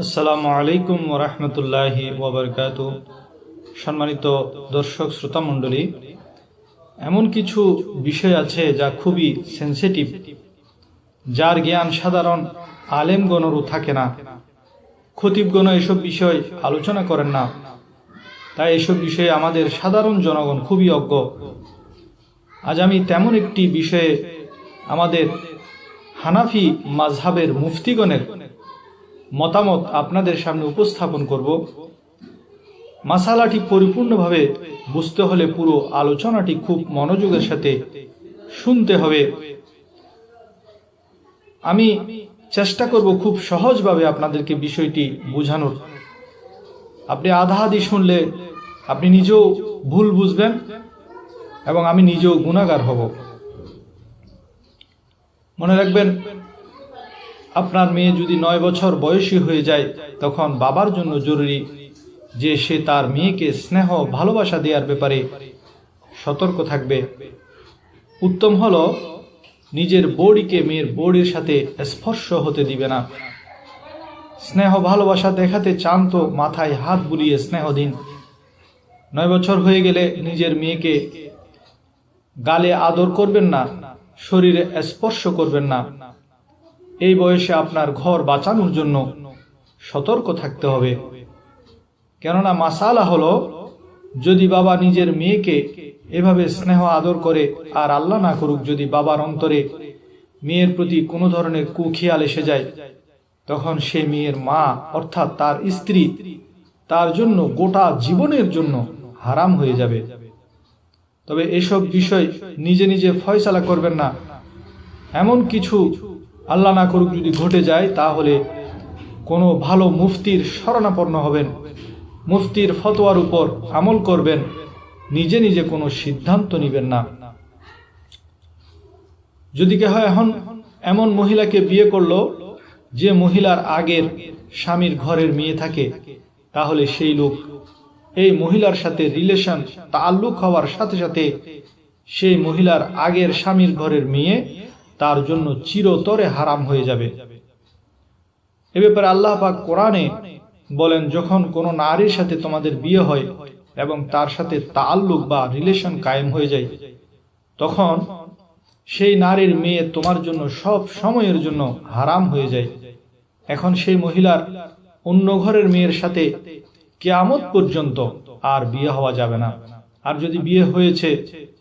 আসসালামু আলাইকুম ওরহমতুল্লাহি ওবরকাত সম্মানিত দর্শক, শ্রোতা, মণ্ডলী, এমন কিছু বিষয় আছে যা খুবই সেন্সিটিভ যার জ্ঞান সাধারণ আলেমগণরও থাকে না। খতিবগণ এসব বিষয় আলোচনা করেন না। তাই এসব বিষয়ে আমাদের সাধারণ জনগণ খুবই অজ্ঞ। আজ আমি তেমন একটি বিষয়ে আমাদের হানাফি মাঝহাবের মুফতিগণের মতামত আপনাদের সামনে উপস্থাপন করব। মাসালাটি পরিপূর্ণভাবে বুঝতে হলে পুরো আলোচনাটি খুব মনোযোগের সাথে শুনতে হবে। আমি চেষ্টা করব খুব সহজভাবে আপনাদেরকে বিষয়টি বোঝানোর। আপনি আধা আধি শুনলে আপনি নিজেও ভুল বুঝবেন এবং আমি নিজেও গুণাগার হব। মনে রাখবেন আপনার মেয়ে যদি নয় বছর বয়সী হয়ে যায়, তখন বাবার জন্য জরুরি যে সে তার মেয়েকে স্নেহ, ভালোবাসা দেওয়ার ব্যাপারে সতর্ক থাকবে। উত্তম হল, নিজের বড়িকে মেয়ের বড়ির সাথে স্পর্শ হতে দিবে না। স্নেহ, ভালোবাসা দেখাতে চান তো মাথায় হাত বুলিয়ে স্নেহ দিন। নয় বছর হয়ে গেলে নিজের মেয়েকে গালে আদর করবেন না, শরীরে স্পর্শ করবেন না। এই বয়সে আপনার ঘর বাঁচানোর জন্য সতর্ক থাকতে হবে। কেননা মাসালা হলো, যদি বাবা নিজের মেয়েকে এভাবে স্নেহ আদর করে আর আল্লাহ না করুক, যদি বাবার অন্তরে মেয়ের প্রতি কোনো ধরনের কুখিয়াল এসে যায়, তখন সে মেয়ের মা, অর্থাৎ তার স্ত্রী, তার জন্য গোটা জীবনের জন্য হারাম হয়ে যাবে। তবে এসব বিষয় নিজে নিজে ফয়সালা করবেন না। এমন কিছু আল্লাহ না করুক যদি ঘটে যায়, তাহলে কোনো ভালো মুফতির শরণাপন্ন হবেন, মুফতির ফতোয়ার উপর আমল করবেন, নিজে নিজে কোনো সিদ্ধান্ত নেবেন না। যদি কে হয় এখন এমন মহিলাকে বিয়ে করল, যে মহিলার আগের স্বামীর ঘরের মেয়ে থাকে, তাহলে সেই লোক এই মহিলার সাথে রিলেশন তাল্লুক হওয়ার সাথে সাথে সেই মহিলার আগের স্বামীর ঘরের মেয়ে তার জন্য চিরতরে হারাম হয়ে যাবে। এ ব্যাপারে আল্লাহ পাক কোরআনে বলেন, যখন কোনো নারীর সাথে তোমাদের বিয়ে হয় এবং তার সাথে তাল্লুক বা রিলেশন কায়েম হয়ে যায়, তখন সেই নারীর মেয়ে তোমার জন্য সব সময়ের জন্য হারাম হয়ে যায়। এখন সেই মহিলার অন্য ঘরের মেয়ের সাথে কেয়ামত পর্যন্ত আর বিয়ে হওয়া যাবে না। আর যদি বিয়ে হয়েছে,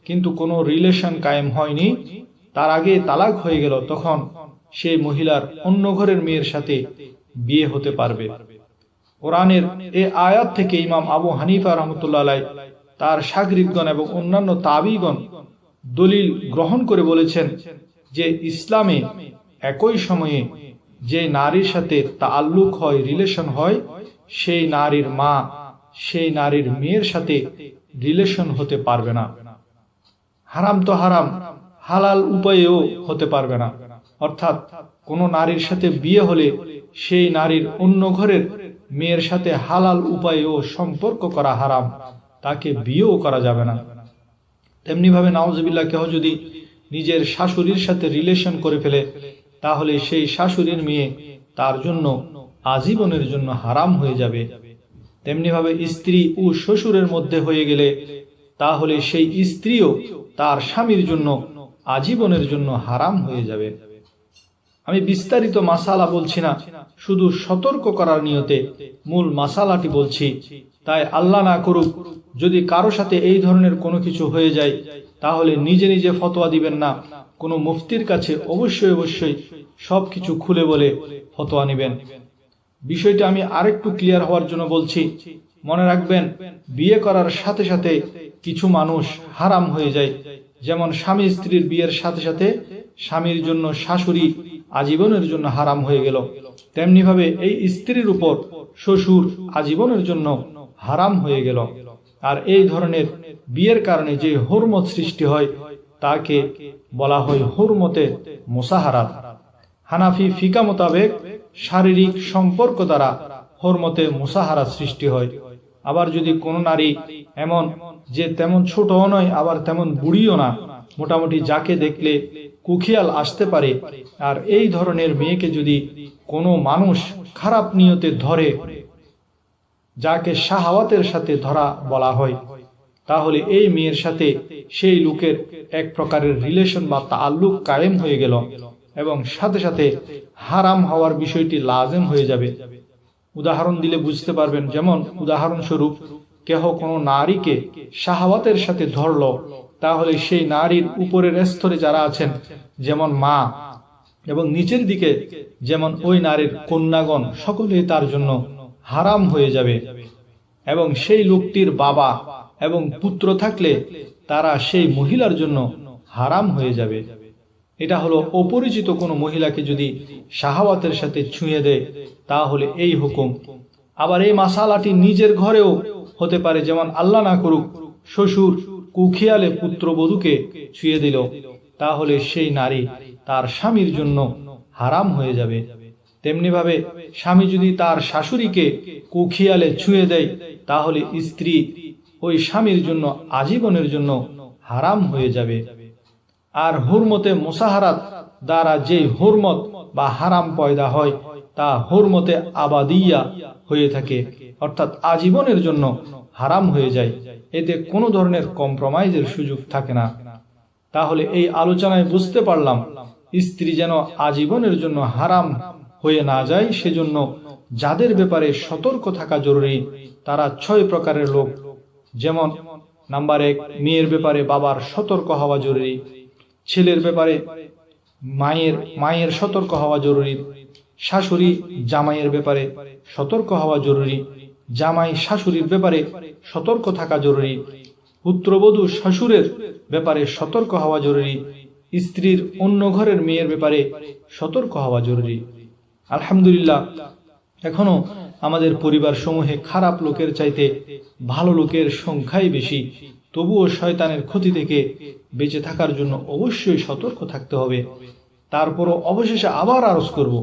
কিন্তু কোনো রিলেশন কায়েম হয়নি তার আগে তালাক হয়ে গেল, তখন সেই মহিলার অন্য ঘরের মেয়ের সাথে বিয়ে হতে পারবে। কোরআনের এ আয়াত থেকে ইমাম আবু হানিফা রহমতুল্লাহ তার সাগরিদগণ এবং অন্যান্য তাবিগণ দলিল গ্রহণ করে বলেছেন যে ইসলামে একই সময়ে যে নারীর সাথে তাল্লুক হয়, রিলেশন হয়, সেই নারীর মা, সেই নারীর মেয়ের সাথে রিলেশন হতে পারবে না। হারাম তো হারাম হালাল উপায়েও হতে পারবে না। অর্থাৎ কোন নারীর সাথে বিয়ে হলে সেই নারীর অন্য ঘরের মেয়ের সাথে হালাল উপায়েও সম্পর্ক করা হারাম, তাকে বিয়েও করা যাবে না। তেমনি ভাবে নওয়াজবিল্লা কেহ যদি নিজের শাশুড়ির সাথে রিলেশন করে ফেলে, তাহলে সেই শাশুড়ির মেয়ে তার জন্য আজীবনের জন্য হারাম হয়ে যাবে। তেমনিভাবে স্ত্রী ও শ্বশুরের মধ্যে হয়ে গেলে, তাহলে সেই স্ত্রীও তার স্বামীর জন্য আজীবনের জন্য হারাম হয়ে যাবে। আমি বিস্তারিত মাসালা বলছি না, শুধু সতর্ক করার নিয়তে মূল মাসালাটি বলছি। তাই আল্লাহ না করুক, যদি কারও সাথে এই ধরনের কোনো কিছু হয়ে যায়, তাহলে নিজে নিজে ফতোয়া দিবেন না। কোনো মুফতির কাছে অবশ্যই অবশ্যই সব কিছু খুলে বলে ফতোয়া নেবেন। বিষয়টা আমি আরেকটু ক্লিয়ার হওয়ার জন্য বলছি। মনে রাখবেন, বিয়ে করার সাথে সাথে কিছু মানুষ হারাম হয়ে যায়। যেমন স্বামী স্ত্রীর বিয়ের সাথে সাথে স্বামীর জন্য শাশুড়ি আজীবনের জন্য হারাম হয়ে গেল। তেমনি ভাবে এই স্ত্রীর উপর শ্বশুর আজীবনের জন্য হারাম হয়ে গেল। আর এই ধরনের বিয়ের কারণে যে হরমত সৃষ্টি হয়, তাকে বলা হয় হরমতে মোসাহারাত। হানাফি ফিকা মোতাবেক শারীরিক সম্পর্ক দ্বারা হরমতে মুসাহারা সৃষ্টি হয়। আবার যদি কোনো নারী এমন যে তেমন ছোটও নয়, আবার তেমন বুড়িও না। মোটামুটি যাকে দেখলে কুখিয়াল আসতে পারে। আর এই ধরনের মেয়েকে যদি কোনো মানুষ খারাপ নিয়তে ধরে, যাকে শাহাওয়াতের সাথে ধরা বলা হয়, তাহলে এই মেয়ের সাথে সেই লোকের এক প্রকারের রিলেশন বা তাল্লুক কায়েম হয়ে গেল এবং সাথে সাথে হারাম হওয়ার বিষয়টি লাজেম হয়ে যাবে। উদাহরণ দিলে বুঝতে পারবেন, যেমন উদাহরণস্বরূপ কেহ কোনো নারীকে শাহাওয়াতের সাথে ধরল, তাহলে সেই নারীর উপরের স্তরে যারা আছেন, যেমন মা এবং নিচের দিকে যেমন ওই নারীর কন্যাগণ, সকলেই তার জন্য হারাম হয়ে যাবে। এবং সেই লোকটির বাবা এবং পুত্র থাকলে তারা সেই মহিলার জন্য হারাম হয়ে যাবে। এটা হলো অপরিচিত কোনো মহিলাকে যদি শাহাওয়াতের সাথে ছুঁয়ে দেয়, তাহলে এই হুকুম আবার এই মাসালাটি নিজের ঘরেও হতে পারে যেমন আল্লাহ না করুক, শ্বশুর কুখিয়ালে পুত্রবধূকে ছুঁয়ে দিল, তাহলে সেই নারী তার স্বামীর জন্য হারাম হয়ে যাবে। তেমনিভাবে স্বামী যদি তার শাশুড়িকে কুখিয়ালে ছুঁয়ে দেয়, তাহলে স্ত্রী ওই স্বামীর জন্য, আজীবনের জন্য হারাম হয়ে যাবে। আর হুরমতে মোসাহারাত দ্বারা যে হুরমত বা হারাম পয়দা হয়, তা হুরমতে আবাদিয়া হয়ে থাকে। অর্থাৎ আজীবনের জন্য হারাম হয়ে যায়। এতে কোনো ধরনের কম্প্রোমাইজের সুযোগ থাকে না। তাহলে এই আলোচনায় বুঝতে পারলাম, স্ত্রী যেন আজীবনের জন্য হারাম হয়ে না যায়, সেজন্য যাদের ব্যাপারে সতর্ক থাকা জরুরি, তারা ছয় প্রকারের লোক। যেমন, নাম্বার এক, মেয়ের ব্যাপারে বাবার সতর্ক হওয়া জরুরি। ছেলের ব্যাপারে মায়ের মায়ের সতর্ক হওয়া জরুরি। শাশুড়ি জামাইয়ের ব্যাপারে সতর্ক হওয়া জরুরি। জামাই শাশুড়ির ব্যাপারে সতর্ক থাকা জরুরি। পুত্রবধূ শ্বশুরের ব্যাপারে সতর্ক হওয়া জরুরি। স্ত্রীর অন্য ঘরের মেয়ের ব্যাপারে সতর্ক হওয়া জরুরি। আলহামদুলিল্লাহ, এখনও আমাদের পরিবার সমূহে খারাপ লোকের চাইতে ভালো লোকের সংখ্যাই বেশি। তবুও শয়তানের ক্ষতি থেকে বেঁচে থাকার জন্য অবশ্যই সতর্ক থাকতে হবে। তারপরও অবশেষে আবার আরজ করব।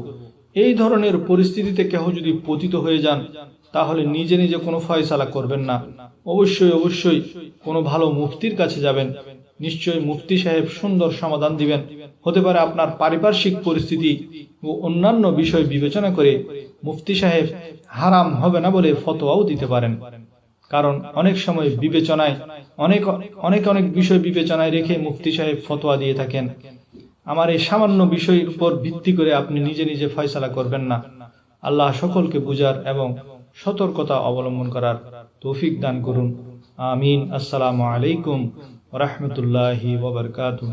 এই ধরনের পরিস্থিতিতে কেহ যদি পতিত হয়ে যান, তাহলে নিজে নিজে কোনো ফয়সালা করবেন না। অবশ্যই অবশ্যই কোনো ভালো মুফতির কাছে যাবেন। নিশ্চয়ই মুফতি সাহেব সুন্দর সমাধান দিবেন। হতে পারে আপনার পারিপার্শ্বিক পরিস্থিতি ও অন্যান্য বিষয় বিবেচনা করে মুফতি সাহেব হারাম হবে না বলে ফতোয়াও দিতে পারেন। কারণ অনেক সময় বিবেচনায়, অনেক অনেক অনেক বিষয় বিবেচনায় রেখে মুফতি সাহেব ফতোয়া দিয়ে থাকেন। আমার এই সামান্য বিষয়ের উপর ভিত্তি করে আপনি নিজে নিজে ফয়সালা করবেন না। আল্লাহ সকলকে বুঝার এবং সতর্কতা অবলম্বন করার তৌফিক দান করুন। আমিন। আসসালামু আলাইকুম রহমতুল্লাহি ওবরকাতুহ